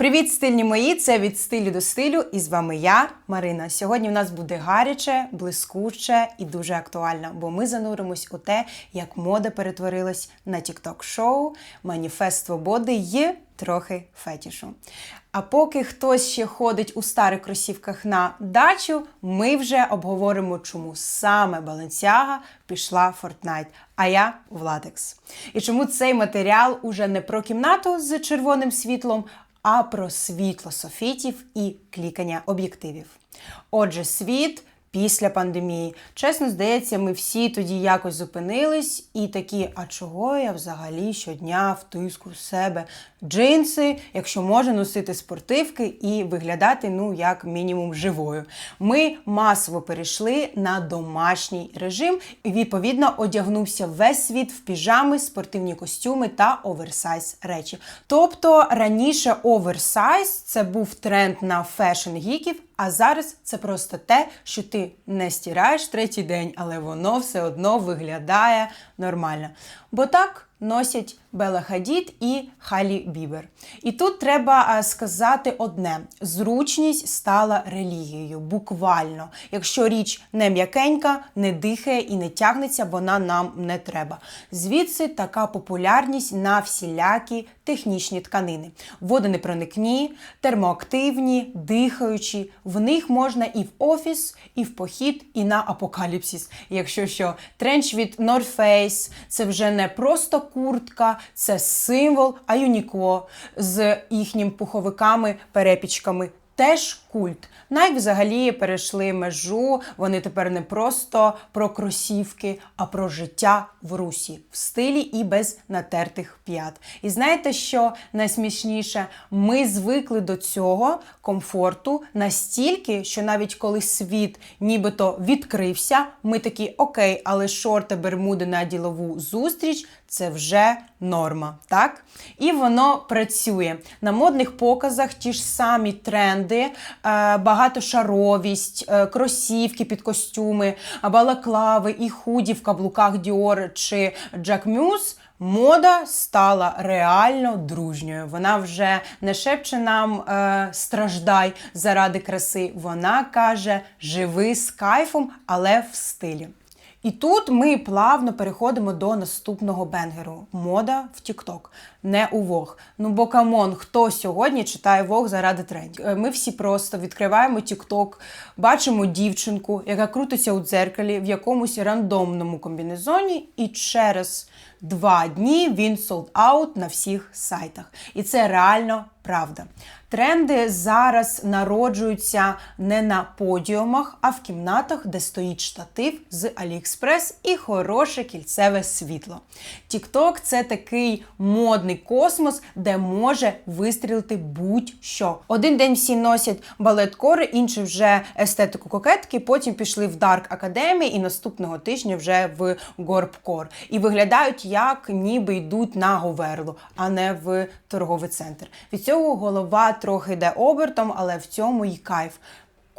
Привіт, стильні мої! Це від стилю до стилю. І з вами я, Марина. Сьогодні в нас буде гаряче, блискуче і дуже актуально, бо ми зануримось у те, як мода перетворилась на TikTok шоу маніфест свободи і трохи фетішу. А поки хтось ще ходить у старих кросівках на дачу, ми вже обговоримо, чому саме Balenciaga пішла в Fortnite, а я в латекс. І чому цей матеріал уже не про кімнату з червоним світлом, а про світло софітів і клікання об'єктивів. Отже, світ після пандемії. Чесно, здається, ми всі тоді якось зупинились і такі, а чого я взагалі щодня втиску в себе джинси, якщо можна носити спортивки і виглядати, ну, як мінімум, живою. Ми масово перейшли на домашній режим і, відповідно, одягнувся весь світ в піжами, спортивні костюми та оверсайз речі. Тобто раніше оверсайз це був тренд на фешн-гіків, а зараз це просто те, що ти не стираєш третій день, але воно все одно виглядає нормально. Бо так носять Бела Хадід і Халі Бібер. І тут треба е, сказати одне: зручність стала релігією, буквально. Якщо річ не м'якенька, не дихає і не тягнеться, вона нам не треба. Звідси така популярність на всілякі технічні тканини. Водонепроникні, термоактивні, дихаючі. В них можна і в офіс, і в похід, і на апокаліпсис. Якщо що, тренч від North Face – це вже не просто куртка, це символ Аюніко з їхніми пуховиками, перепічками. Теж культ. Nike взагалі перейшли межу. Вони тепер не просто про кросівки, а про життя в русі, в стилі і без натертих п'ят. І знаєте, що найсмішніше? Ми звикли до цього комфорту настільки, що навіть коли світ нібито відкрився, ми такі окей, але шорти бермуди на ділову зустріч це вже норма, так? І воно працює. На модних показах ті ж самі тренди, е, багатошаровість, е, кросівки під костюми, балаклави і худі в каблуках Dior чи Jack Muse – Мода стала реально дружньою. Вона вже не шепче нам е, страждай заради краси. Вона каже: живи з кайфом, але в стилі. І тут ми плавно переходимо до наступного бенгеру. Мода в Тікток, не у Вог. Ну бо камон, хто сьогодні читає Вог заради трендів? Е, Ми всі просто відкриваємо Тікток, бачимо дівчинку, яка крутиться у дзеркалі в якомусь рандомному комбінезоні, і через два дні він sold out на всіх сайтах. І це реально правда. Тренди зараз народжуються не на подіумах, а в кімнатах, де стоїть штатив з AliExpress і хороше кільцеве світло. TikTok – це такий модний космос, де може вистрілити будь-що. Один день всі носять балет-кори, інші вже естетику кокетки, потім пішли в Dark Academy і наступного тижня вже в Горбкор. І виглядають як ніби йдуть на говерлу, а не в торговий центр. Від цього голова трохи йде обертом, але в цьому й кайф.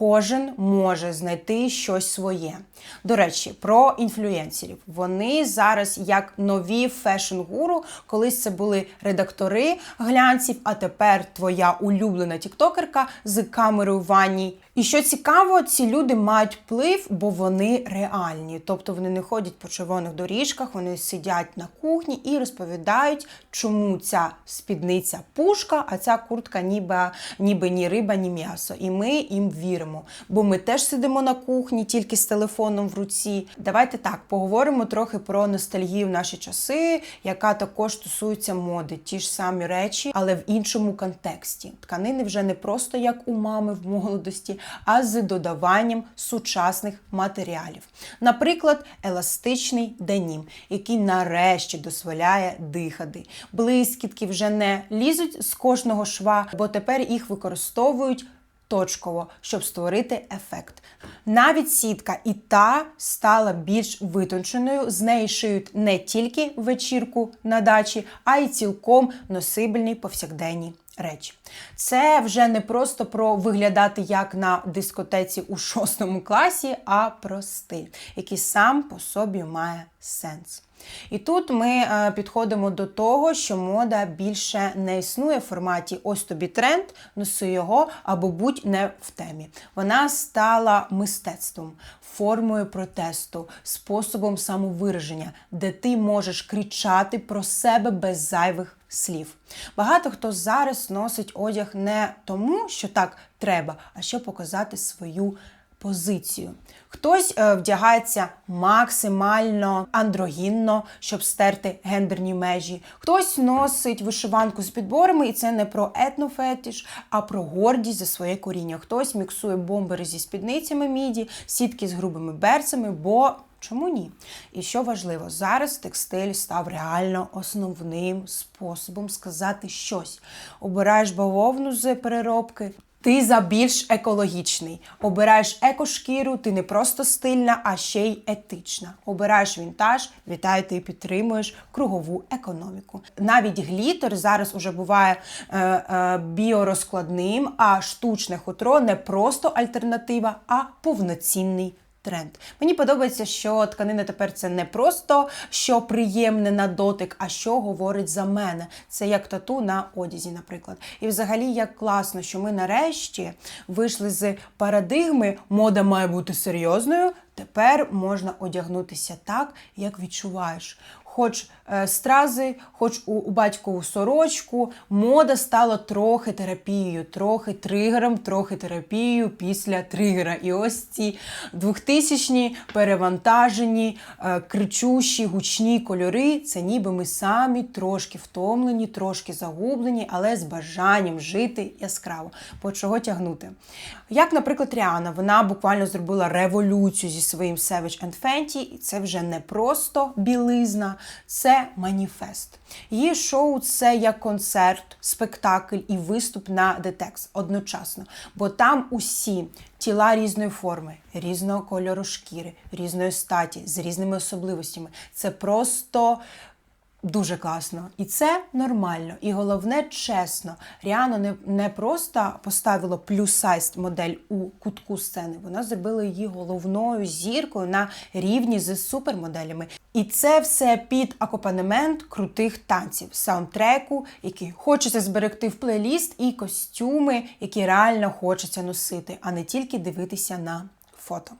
Кожен може знайти щось своє. До речі, про інфлюенсерів. Вони зараз як нові фешн-гуру, колись це були редактори глянців, а тепер твоя улюблена тіктокерка з камерою в ванній. І що цікаво, ці люди мають вплив, бо вони реальні. Тобто вони не ходять по червоних доріжках, вони сидять на кухні і розповідають, чому ця спідниця пушка, а ця куртка ніби, ніби ні риба, ні м'ясо. І ми їм віримо. Бо ми теж сидимо на кухні тільки з телефоном в руці. Давайте так поговоримо трохи про ностальгію в наші часи, яка також стосується моди. Ті ж самі речі, але в іншому контексті. Тканини вже не просто як у мами в молодості а з додаванням сучасних матеріалів. Наприклад, еластичний денім, який нарешті дозволяє дихати. Блискітки вже не лізуть з кожного шва, бо тепер їх використовують. Точково, щоб створити ефект. Навіть сітка і та стала більш витонченою, з неї шиють не тільки вечірку на дачі, а й цілком носибельні повсякденні речі. Це вже не просто про виглядати як на дискотеці у шостому класі, а про стиль, який сам по собі має сенс. І тут ми е, підходимо до того, що мода більше не існує в форматі ось тобі тренд, носи його або будь не в темі. Вона стала мистецтвом, формою протесту, способом самовираження, де ти можеш кричати про себе без зайвих слів. Багато хто зараз носить одяг не тому, що так треба, а щоб показати свою позицію. Хтось е, вдягається максимально андрогінно, щоб стерти гендерні межі. Хтось носить вишиванку з підборами, і це не про етнофетиш, а про гордість за своє коріння. Хтось міксує бомбери зі спідницями міді, сітки з грубими берцями, бо. Чому ні? І що важливо, зараз текстиль став реально основним способом сказати щось. Обираєш бавовну з переробки. Ти за більш екологічний. Обираєш екошкіру, ти не просто стильна, а ще й етична. Обираєш вінтаж, вітаю, ти підтримуєш кругову економіку. Навіть глітер зараз уже буває е, е, біорозкладним, а штучне хутро не просто альтернатива, а повноцінний тренд. Мені подобається, що тканина тепер це не просто що приємне на дотик, а що говорить за мене. Це як тату на одязі, наприклад. І взагалі як класно, що ми нарешті вийшли з парадигми мода має бути серйозною. Тепер можна одягнутися так, як відчуваєш. Хоч е, стрази, хоч у, у батькову сорочку, мода стала трохи терапією, трохи тригером, трохи терапією після тригера. І ось ці 2000-ні перевантажені, е, кричущі, гучні кольори. Це ніби ми самі трошки втомлені, трошки загублені, але з бажанням жити яскраво. По чого тягнути? Як, наприклад, Ріана, вона буквально зробила революцію зі своїм Savage and Fenty, і це вже не просто білизна, це маніфест. Її шоу це як концерт, спектакль і виступ на детекс одночасно, бо там усі тіла різної форми, різного кольору шкіри, різної статі, з різними особливостями. Це просто. Дуже класно, і це нормально. І головне, чесно, Ріано не, не просто поставила плюс-сайз модель у кутку сцени, вона зробила її головною зіркою на рівні з супермоделями. І це все під акомпанемент крутих танців, саундтреку, який хочеться зберегти в плейліст, і костюми, які реально хочеться носити, а не тільки дивитися на фото.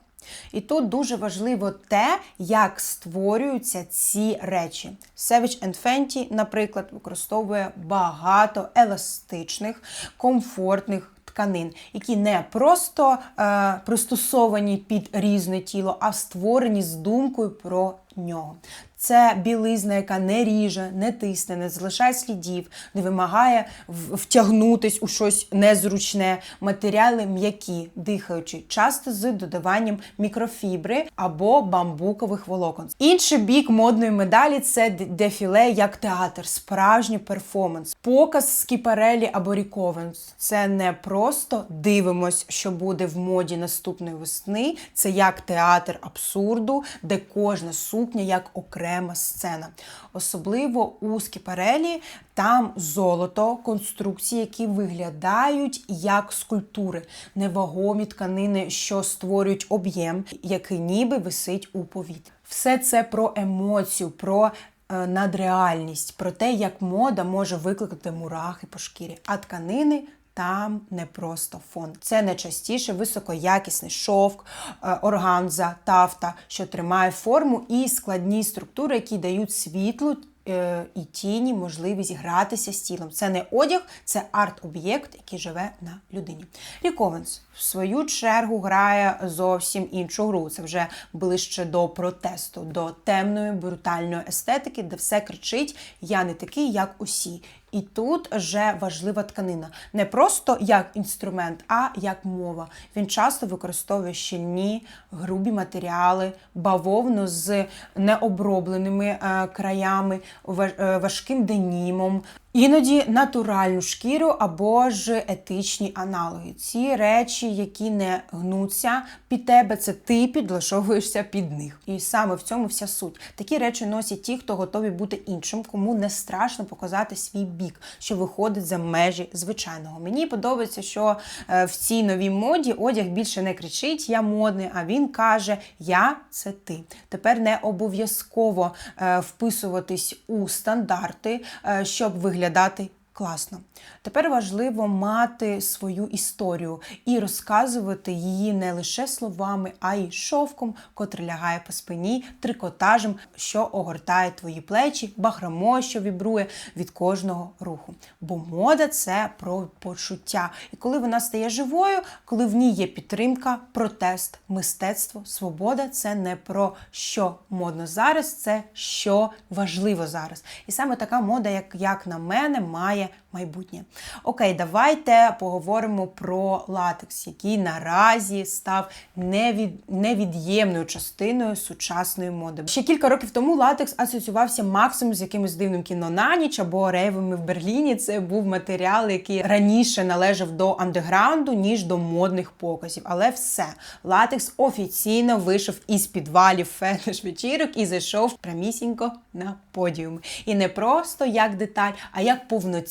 І тут дуже важливо те, як створюються ці речі. Savage and Fenty, наприклад, використовує багато еластичних, комфортних тканин, які не просто е, пристосовані під різне тіло, а створені з думкою про нього. Це білизна, яка не ріже, не тисне, не залишає слідів, не вимагає втягнутись у щось незручне. Матеріали м'які, дихаючі, часто з додаванням мікрофібри або бамбукових волокон. Інший бік модної медалі це дефіле як театр, справжній перформанс, показ скіпарелі або ріковенс. Це не просто дивимось, що буде в моді наступної весни. Це як театр абсурду, де кожна сукня як окрема сцена. Особливо у скіпарелі там золото, конструкції, які виглядають як скульптури, невагомі тканини, що створюють об'єм, який ніби висить у повітрі. Все це про емоцію, про е, надреальність, про те, як мода може викликати мурахи по шкірі, а тканини там не просто фон. Це найчастіше високоякісний шовк, е, органза, тафта, що тримає форму і складні структури, які дають світлу. Е, і тіні можливість гратися з тілом. Це не одяг, це арт-об'єкт, який живе на людині. Ріковенс в свою чергу грає зовсім іншу гру. Це вже ближче до протесту, до темної, брутальної естетики, де все кричить: Я не такий, як усі. І тут вже важлива тканина. Не просто як інструмент, а як мова. Він часто використовує щільні, грубі матеріали, бавовну з необробленими е, краями, е, важким денімом. Іноді натуральну шкіру або ж етичні аналоги. Ці речі, які не гнуться під тебе, це ти підлаштовуєшся під них. І саме в цьому вся суть. Такі речі носять ті, хто готові бути іншим, кому не страшно показати свій бік, що виходить за межі звичайного. Мені подобається, що е, в цій новій моді одяг більше не кричить Я модний, а він каже Я це ти. Тепер не обов'язково е, вписуватись у стандарти, е, щоб виглядати виглядати Класно. Тепер важливо мати свою історію і розказувати її не лише словами, а й шовком, котрий лягає по спині, трикотажем, що огортає твої плечі, бахромою, що вібрує від кожного руху. Бо мода це про почуття. І коли вона стає живою, коли в ній є підтримка, протест, мистецтво, свобода це не про що модно зараз, це що важливо зараз. І саме така мода, як, як на мене, має майбутнє. Окей, давайте поговоримо про латекс, який наразі став невід... невід'ємною частиною сучасної моди. Ще кілька років тому латекс асоціювався максимум з якимось дивним кіно на ніч або рейвами в Берліні. Це був матеріал, який раніше належав до андеграунду, ніж до модних показів. Але все, латекс офіційно вийшов із підвалів фетиш вечірок і зайшов прямісінько на подіум. І не просто як деталь, а як повноцінний,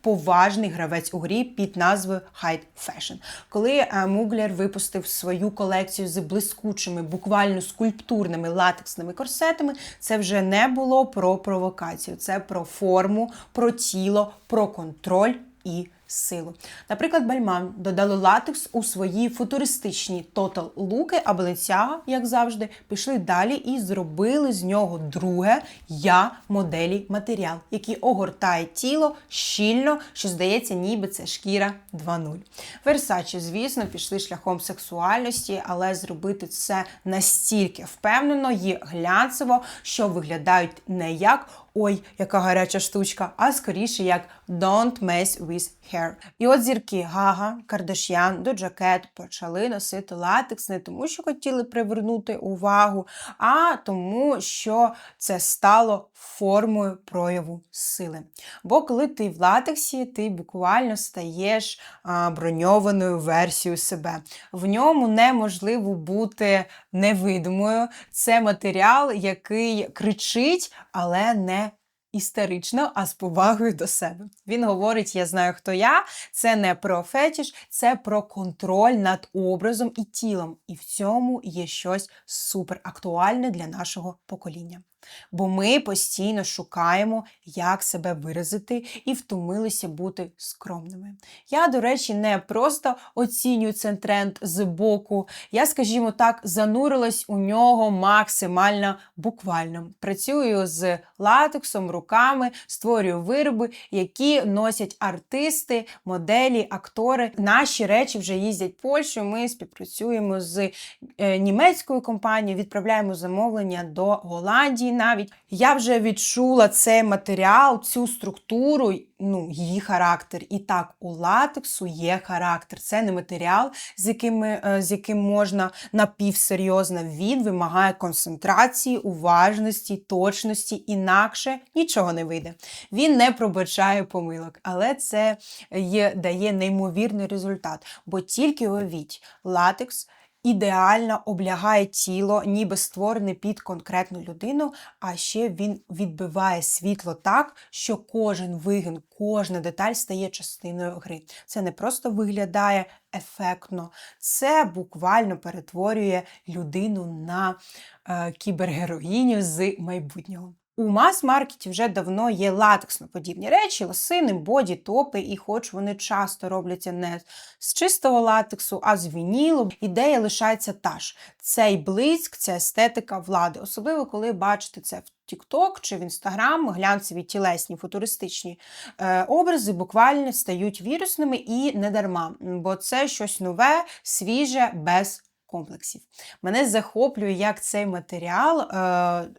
поважний гравець у грі під назвою High Fashion. Коли е, Муглер випустив свою колекцію з блискучими, буквально скульптурними латексними корсетами, це вже не було про провокацію, це про форму, про тіло, про контроль і силу. Наприклад, Бальман додали латекс у свої футуристичні тотал луки, а Balenciaga, як завжди, пішли далі і зробили з нього друге я моделі матеріал, який огортає тіло щільно, що здається, ніби це шкіра 2.0. Версачі, звісно, пішли шляхом сексуальності, але зробити це настільки впевнено і глянцево, що виглядають не як ой, яка гаряча штучка, а скоріше як Don't mess with hair. І от зірки Гага, Кардашян, Доджа Кет почали носити латекс не тому, що хотіли привернути увагу, а тому, що це стало формою прояву сили. Бо коли ти в латексі, ти буквально стаєш броньованою версією себе. В ньому неможливо бути невидимою. Це матеріал, який кричить, але не істерично, а з повагою до себе. Він говорить: Я знаю, хто я. Це не про фетіш, це про контроль над образом і тілом. І в цьому є щось супер актуальне для нашого покоління. Бо ми постійно шукаємо, як себе виразити, і втомилися бути скромними. Я, до речі, не просто оцінюю цей тренд з боку. Я, скажімо так, занурилась у нього максимально буквально. Працюю з латексом, руками, створюю вироби, які носять артисти, моделі, актори. Наші речі вже їздять Польщу. Ми співпрацюємо з е, німецькою компанією, відправляємо замовлення до Голландії. Навіть я вже відчула цей матеріал, цю структуру, ну, її характер. І так, у латексу є характер. Це не матеріал, з яким, е, з яким можна напівсерйозно. Він вимагає концентрації, уважності, точності, інакше нічого не вийде. Він не пробачає помилок, але це є, дає неймовірний результат. Бо тільки уявіть, латекс ідеально облягає тіло, ніби створене під конкретну людину, а ще він відбиває світло так, що кожен вигин, кожна деталь стає частиною гри. Це не просто виглядає ефектно, це буквально перетворює людину на е, кібергероїню з майбутнього. У мас-маркеті вже давно є латексно-подібні речі, лосини, боді, топи, і хоч вони часто робляться не з чистого латексу, а з вінілу, ідея лишається та ж. Цей блиск, ця естетика влади, особливо коли бачите це в TikTok чи в Instagram, глянцеві тілесні футуристичні е, образи буквально стають вірусними і не дарма, бо це щось нове, свіже, без комплексів. Мене захоплює, як цей матеріал е,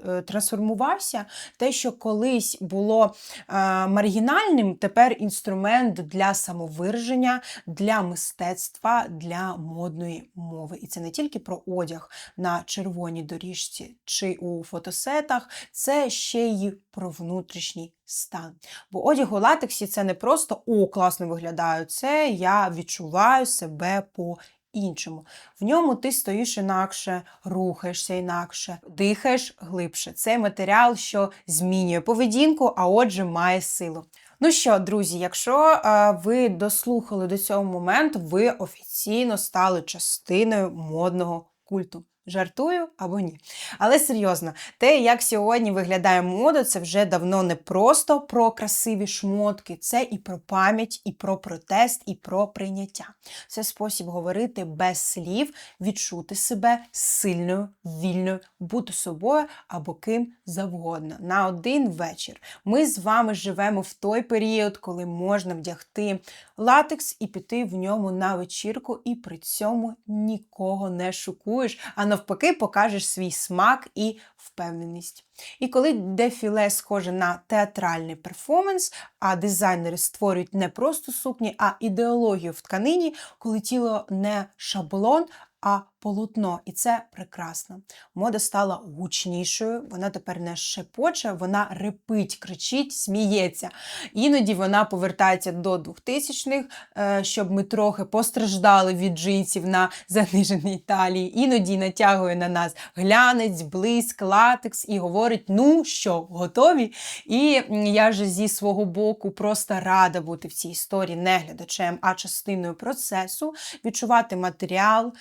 е, трансформувався. Те, що колись було е, маргінальним, тепер інструмент для самовираження, для мистецтва, для модної мови. І це не тільки про одяг на червоній доріжці чи у фотосетах, це ще й про внутрішній стан. Бо одяг у латексі це не просто о, класно виглядаю, це я відчуваю себе по. Іншому. В ньому ти стоїш інакше, рухаєшся інакше, дихаєш глибше. Це матеріал, що змінює поведінку, а отже, має силу. Ну що, друзі, якщо е, ви дослухали до цього моменту, ви офіційно стали частиною модного культу. Жартую або ні. Але серйозно, те, як сьогодні виглядає мода, це вже давно не просто про красиві шмотки, це і про пам'ять, і про протест, і про прийняття. Це спосіб говорити без слів, відчути себе сильною, вільною, бути собою або ким завгодно. На один вечір. Ми з вами живемо в той період, коли можна вдягти латекс і піти в ньому на вечірку, і при цьому нікого не шокуєш, а навпаки, покажеш свій смак і впевненість. І коли дефіле схоже на театральний перформанс, а дизайнери створюють не просто сукні, а ідеологію в тканині, коли тіло не шаблон, а полотно, і це прекрасно. Мода стала гучнішою, вона тепер не шепоче, вона репить, кричить, сміється. Іноді вона повертається до 2000-х, е, щоб ми трохи постраждали від джинсів на заниженій талії. Іноді натягує на нас глянець, блиск, латекс і говорить: ну що, готові? І я ж зі свого боку просто рада бути в цій історії не глядачем, а частиною процесу, відчувати матеріал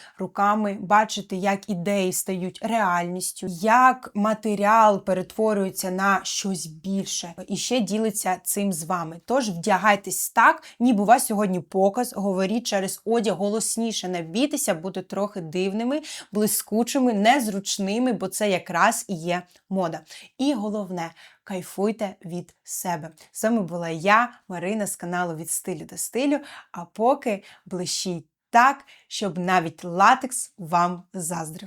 руками, бачити, як ідеї стають реальністю, як матеріал перетворюється на щось більше і ще ділиться цим з вами. Тож вдягайтесь так, ніби у вас сьогодні показ, говоріть через одяг голосніше, не бійтеся, бути трохи дивними, блискучими, незручними, бо це якраз і є мода. І головне. Кайфуйте від себе. З вами була я, Марина з каналу Від стилю до стилю. А поки блищіть так, щоб навіть латекс вам заздрив.